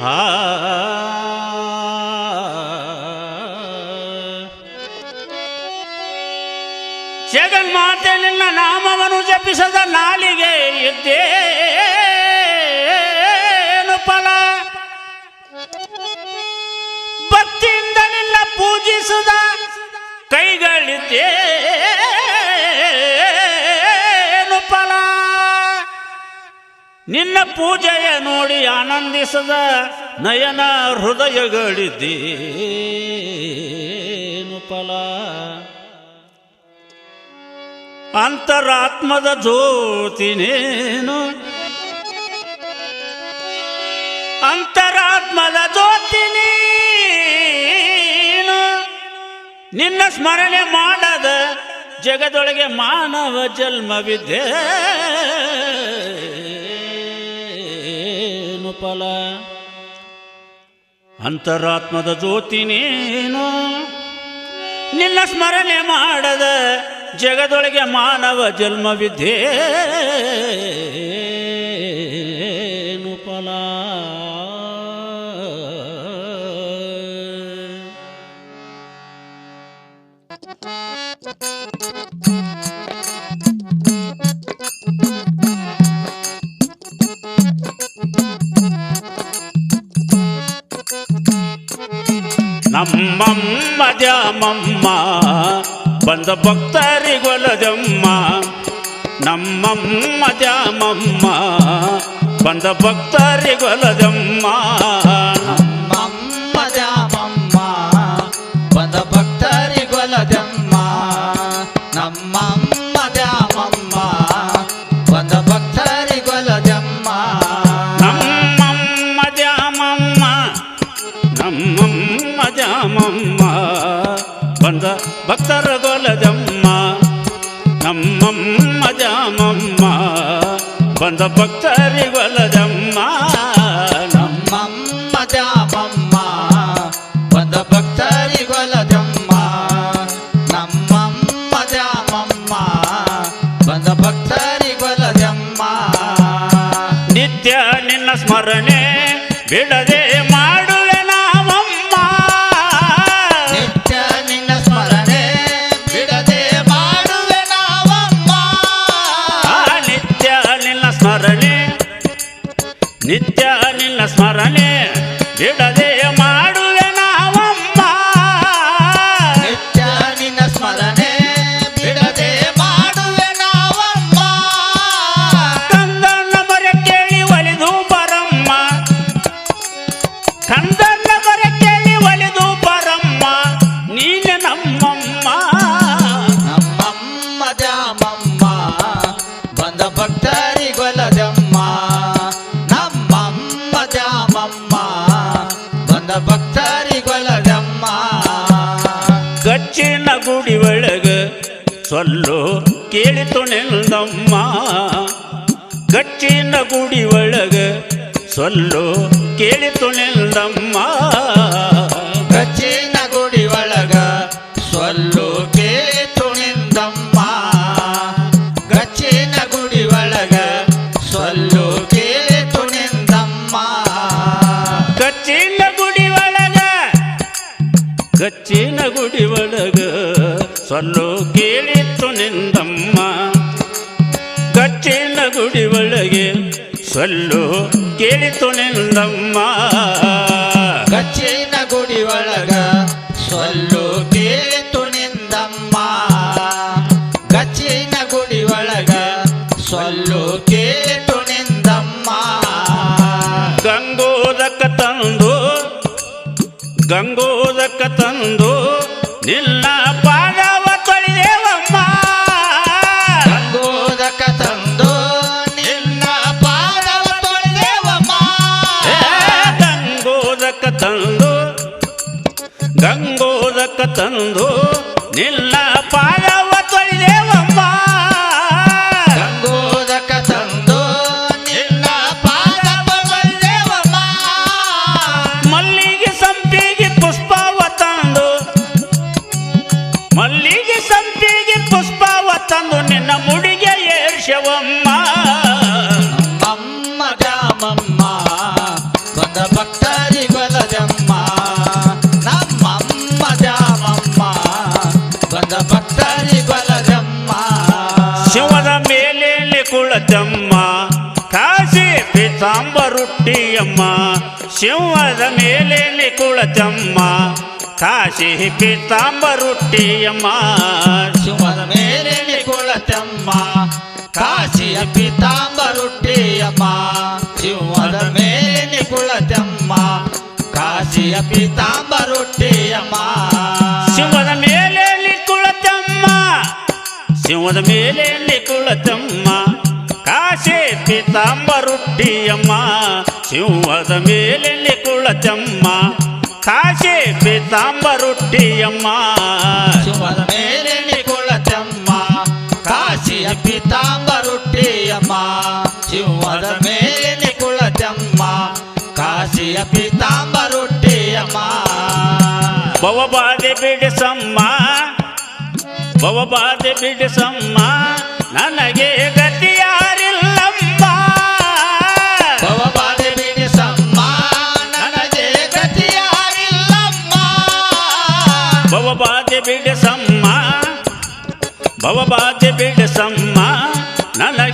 ಆ ಜಗನ್ಮಾತೆ ನಿನ್ನ ನಾಮವನ್ನು ಜಪಿಸದ ನಾಲಿಗೆ ಇದ್ದೇನು ಫಲ? ಭಕ್ತಿಯಿಂದ ನಿನ್ನ ಪೂಜಿಸದ ಕೈಗಳಿದ್ದೇನು ನಿನ್ನ ಪೂಜೆಯ ನೋಡಿ ಆನಂದಿಸದ ನಯನ ಹೃದಯಗಳಿದ್ದೇನು ಫಲ. ಅಂತರಾತ್ಮದ ಜ್ಯೋತಿನೇನು ಅಂತರಾತ್ಮದ ಜ್ಯೋತಿನೇನು ನಿನ್ನ ಸ್ಮರಣೆ ಮಾಡದ ಜಗದೊಳಗೆ ಮಾನವ ಜನ್ಮವಿದ್ದೇನು ಅಂತರಾತ್ಮದ ಜ್ಯೋತಿ ನೀನು. ನಿನ್ನ ಸ್ಮರಣೆ ಮಾಡದ ಜಗದೊಳಗೆ ಮಾನವ ಜನ್ಮವಿದ್ದೇನು ಬಂದ ಭಕ್ತರಿಗೊಲದಮ್ಮ ನಮ್ಮಮ್ಮ ಜಾಮಮ್ಮ ಬಂದ ಭಕ್ತರಿಗೊಲದಮ್ಮ ಬಂದ ಭಕ್ತರ ಗೊಲದಮ್ಮ, ನಮ್ಮಮ್ಮ ಜಾಮಮ್ಮ. ಬಂದ ಭಕ್ತರಿಗೊಲದಮ್ಮ ನಮ್ಮಮ್ಮ ಜಾಮಮ್ಮ. ಬಂದ ಭಕ್ತರಿ ಭಕ್ತರಿಗೊಲದಮ್ಮ ನಮ್ಮಮ್ಮ ಜಾಮಮ್ಮ. ಬಂದ ಭಕ್ತರಿ ಭಕ್ತರಿಗೊಲದಮ್ಮ ನಿತ್ಯ ನಿನ್ನ ಸ್ಮರಣೆ ಬಿಡದೆ ಕೇಳಿತು ನಿಲ್ದಮ್ಮ ಗಚ್ಚಿನ ಗುಡಿ ಒಳಗ ಸೊಲ್ಲು ಕೇಳಿತು ನಿಲ್ದಮ್ಮ ಗಚ್ಚಿನ ಗುಡಿ ಒಳಗ ಸೊಲ್ಲು ಕೇಳಿತು ನಿಂದಮ್ಮ ಗಚ್ಚಿನ ಗುಡಿ ಒಳಗ ಸೊಲ್ಲು ಕೇಳಿತು ನಿಂದಮ್ಮ ಗಚ್ಚಿನ ಗುಡಿ ಒಳಗ ಗಚ್ಚಿನ ಗುಡಿ ಒಳಗ ಸೊಲ್ಲು ಕೇಳಿತು ನಿಂದಮ್ಮ. ಗುಡಿ ಒಳಗೆ ಸೊಲ್ಲು ಕೇಳಿತು ನಿಂದಮ್ಮ. ಗಚ್ಚಿನ ಗುಡಿ ಒಳಗ ಸೊಲ್ಲು ಕೇಳಿತು ನಿಂದಮ್ಮ. ಗಚ್ಚಿನ ಗುಡಿ ಒಳಗ ಸೊಲ್ಲು ಕೇಳಿತು ನಿಂದಮ್ಮ. ಗಂಗೋದಕ ತಂದು ಗಂಗೋದಕ ತಂದು ನಿನ್ನ ತಂದು ಗಂಗೋದಕ ತಂದು ನಿಲ್ಲ ಪಾದವ ಕಾಶಿ ಪಿತಾಂಬರುಟ್ಟಿಯಮ್ಮ ಶಿವದ ಮೇಲೆ ಕುಳತಮ್ಮ ಕಾಶಿ ಪಿತಾಂಬರುಟ್ಟಿಯಮ್ಮ ಶಿವನ ಮೇಲೆ ಕುಳತಮ್ಮ ಕಾಶಿಯ ಪೀತಾಂಬರುಟ್ಟಿಯಮ್ಮ ಶಿವದ ಮೇಲೆ ಕುಳತಮ್ಮ ಕಾಶಿಯ ಪೀತಾಂಬರುಟ್ಟಿಯಮ್ಮ ಶಿವದ ಮೇಲೆ ಕುಳತಮ್ಮ ಶಿವದ ಮೇಲೆ ಕುಳತಮ್ಮ ಕಾಶಿ ಪಿತಾಂಬರುಟ್ಟಿಯಮ್ಮ ಶಿವದ ಮೇಲೆ ಕುಳಚಮ್ಮ. ಕಾಶಿ ಪಿತಾಂಬರುಟ್ಟಿಯಮ್ಮ ಸಿಂಹದ ಮೇಲೆ ಕುಳಚಮ್ಮ. ಕಾಶಿಯ ಪಿತಾಂಬರುಟ್ಟಿಯಮ್ಮ ಶಿವದ ಮೇಲೆ ಕುಳಚಮ್ಮ. ಕಾಶಿಯ ಪಿತಾಂಬರುಟ್ಟಿಯಮ್ಮ ಭವಬಾಧೆ ಬಿಡಿಸಮ್ಮ ಭವಬಾಧೆ ಬಿಡಿಸಮ್ಮ, ನನಗೆ ಗತಿಯಾರಿಲ್ಲಮ್ಮ ಭವಬಾಧೆ ಬಿಡಿಸಮ್ಮ ಭವಬಾಧೆ ಬಿಡಿಸಮ್ಮ ನನಗೆ ಗತಿಯಾರಿಲ್ಲಮ್ಮ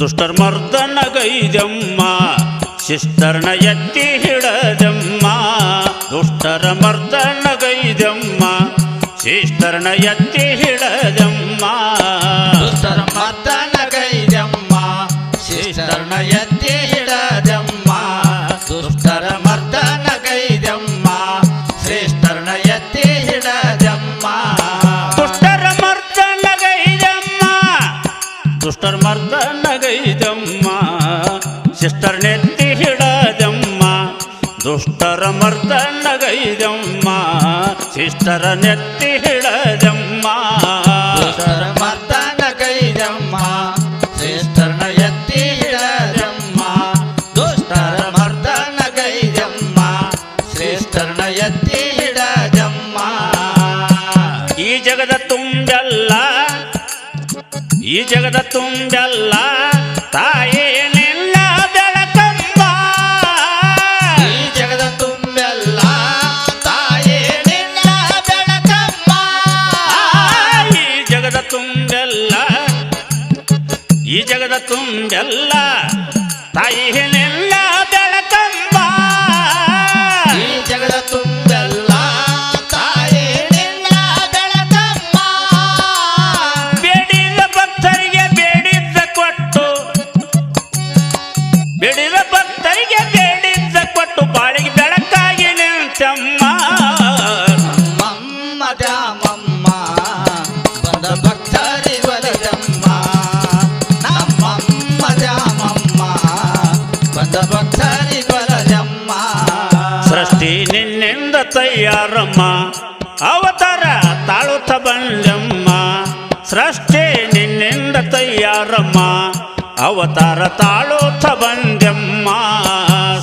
ದುಷ್ಟರ್ ಮರ್ದನ ಗೈದಮ್ಮ ಶಿಸ್ತರ್ನ ಎತ್ತಿ ಹಿಡದಮ್ಮ. ದುಷ್ಟರ ಮರ್ದನಗೈದಮ್ಮ ಶಿಸ್ತರ್ನ ಎತ್ತಿ ಹಿಡದಮ್ಮ. ಶಿಸ್ತರ್ನೆತ್ತಿ ಹಿಡದಮ್ಮ ದುಷ್ಟರ ಮರ್ದನ ಗೈದಮ್ಮ ಶಿಷ್ಟರ ನೆತ್ತಿ ಹಿಡದಮ್ಮ. ದುಷ್ಟರ ಮರ್ದನ ಗೈದಮ್ಮ ಸಿಸ್ಟರ ನೆತ್ತಿ ಹಿಡದಮ್ಮ ದುಷ್ಟರ ಮರ್ದನ ಗೈದಮ್ಮ ಶ್ರೇಷ್ಠರ್ನ ಎತ್ತಿ ಹಿಡದಮ್ಮ. ಈ ಜಗದ ತುಂಬೆಲ್ಲ ಈ ಜಗದ ತುಂಬೆಲ್ಲ ತಾಯೇ ತುಂಬೆಲ್ಲ ತಾಯಿ ತಯ್ಯಾರಮ್ಮ ಅವತಾರ ತಾಳುತ್ತ ಬಂದಮ್ಮ. ಸೃಷ್ಟಿ ನಿನ್ನಿಂದ ತಯ್ಯಾರಮ್ಮ ಅವತಾರ ತಾಳುತ್ತ ಬಂದಮ್ಮ.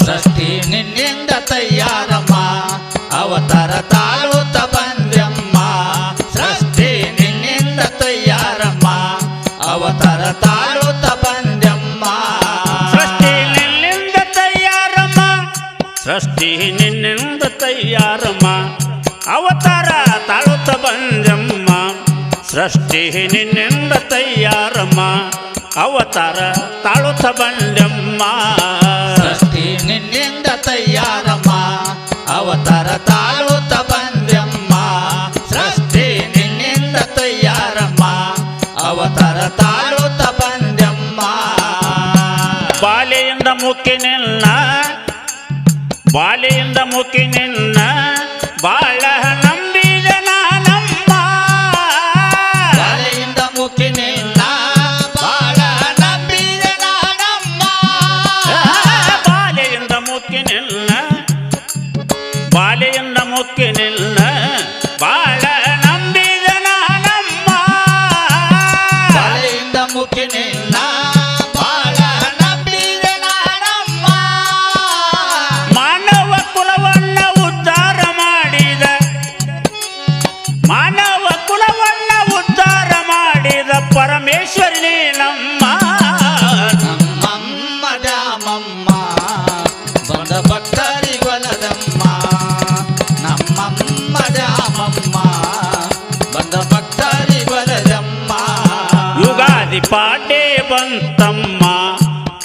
ಸೃಷ್ಟಿ ನಿನ್ನಿಂದ ತಯ್ಯಾರಮ್ಮ ಅವತಾರ ತಾಳುತ್ತ ಬಂದಮ್ಮ. ಸೃಷ್ಟಿ ನಿನ್ನಿಂದ ತಯ್ಯಾರಮ್ಮ ಅವತಾರ ತಾಳುತ್ತ ಬಂದಮ್ಮ. ಸೃಷ್ಟಿ ನಿನ್ನಿಂದ ತಯ್ಯಾರಮ್ಮ ಸೃಷ್ಟಿ ತಯ್ಯಾರಮ್ಮ ಅವತಾರ ತಾಳುತ್ತ ಬಂದಮ್ಮ. ಸೃಷ್ಟಿ ನಿನ್ನಿಂದ ತಯ್ಯಾರಮ್ಮ ಅವತಾರ ತಾಳುತ್ತ ಬಂದಮ್ಮ. ಸೃಷ್ಟಿ ನಿನ್ನಿಂದ ತಯ್ಯಾರಮ್ಮ ಅವತಾರ ತಾಳುತ್ತ ಬಂದಮ್ಮ. ಸೃಷ್ಟಿ ನಿನ್ನಿಂದ ತಯ್ಯಾರಮ್ಮ ಅವತಾರ ತಾಳುತ್ತ ಬಂದಮ್ಮ. ಬಾಲೆಯಿಂದ ಮುಕ್ಕಿ ನಿನ್ನ ಬಾಲೆಯಿಂದ ಮುಕ್ಕಿ ನಿನ್ನ ಬಾಳ ನಂಬಿದ ನಾನಮ್ಮ ಬಾಲೆಯಿಂದ ಮುಖಿ ನಿನ್ನ ಬಾಳ ನಂಬಿದ ನಾನಮ್ಮ ಬಾಲೆಯಿಂದ ಮುಕ್ಕಿ ನಿನ್ನ ಬಾಲೆಯಿಂದ ಮುಕ್ಕಿ ನಿನ್ನ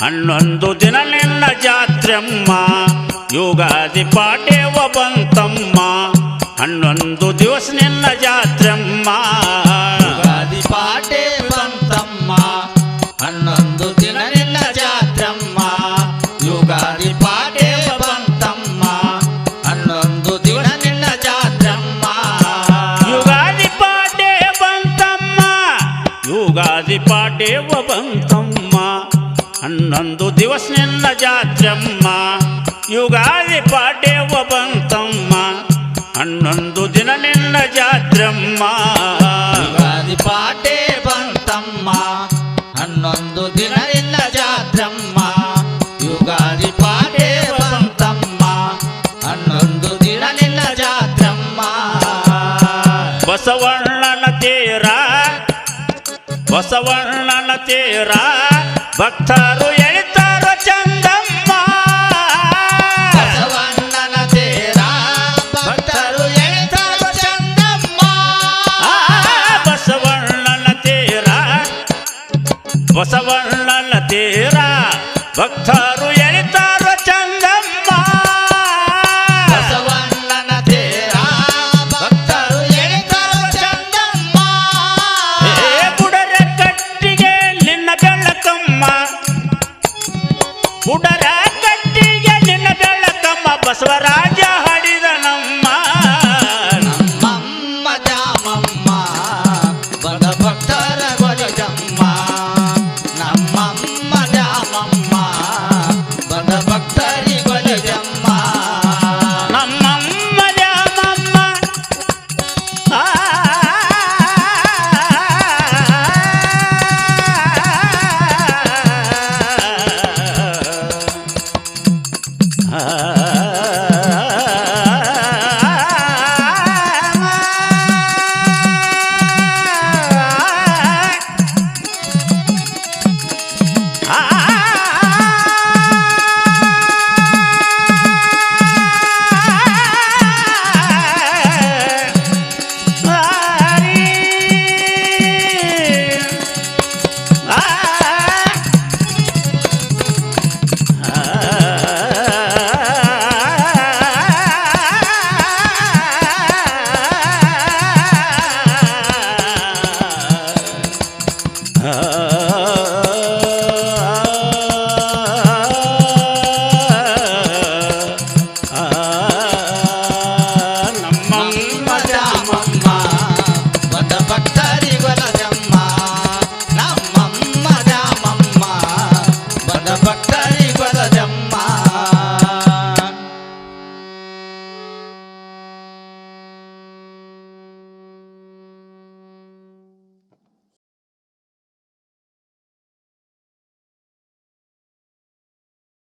ಹನ್ನೊಂದು ದಿನ ನಿನ್ನ ಜಾತ್ರೆಮ್ಮ ಯುಗಾದಿ ಪಾಟೇವ ಬಂತಮ್ಮ. ಹನ್ನೊಂದು ದಿವಸ ನಿನ್ನ ಜಾತ್ರೆಮ್ಮ ಹನ್ನೊಂದು ದಿವಸ ನಿನ್ನ ಜಾತ್ರಮ್ಮ ಯುಗಾದಿ ಪಾಡ್ಯವ ಬಂತಮ್ಮ ಹನ್ನೊಂದು ದಿನ ನಿನ್ನ ಜಾತ್ರಮ್ಮ. ಯುಗಾದಿ ಪಾಟೆ ಬಂತಮ್ಮ ಹನ್ನೊಂದು ದಿನ ನಿನ್ನ ಜಾತ್ರಮ್ಮ. ಯುಗಾದಿ ಪಾಟೆ ಬಂತಮ್ಮ ಹನ್ನೊಂದು ದಿನ ನಿನ್ನ ಜಾತ್ರಮ್ಮ. ಬಸವಣ್ಣನ ತೀರ ಬಸವಣ್ಣನ ತೀರ ಭಕ್ತರು ಭಕ್ತರು ಎಳಿತಾರ ಚಂದಮ್ಮ ಬಸವಣ್ಣನ ತೇರ ಭಕ್ತರು ಎಳಿತಾರ ಚಂದಮ್ಮ ಏ ಬುಡರ ಕಟ್ಟಿಗೆ ನಿನ್ನ ಬೆಳಕಮ್ಮ. ಬುಡರ ಕಟ್ಟಿಗೆ ನಿನ್ನ ಬೆಳಕಮ್ಮ. ಬಸವರಾಜ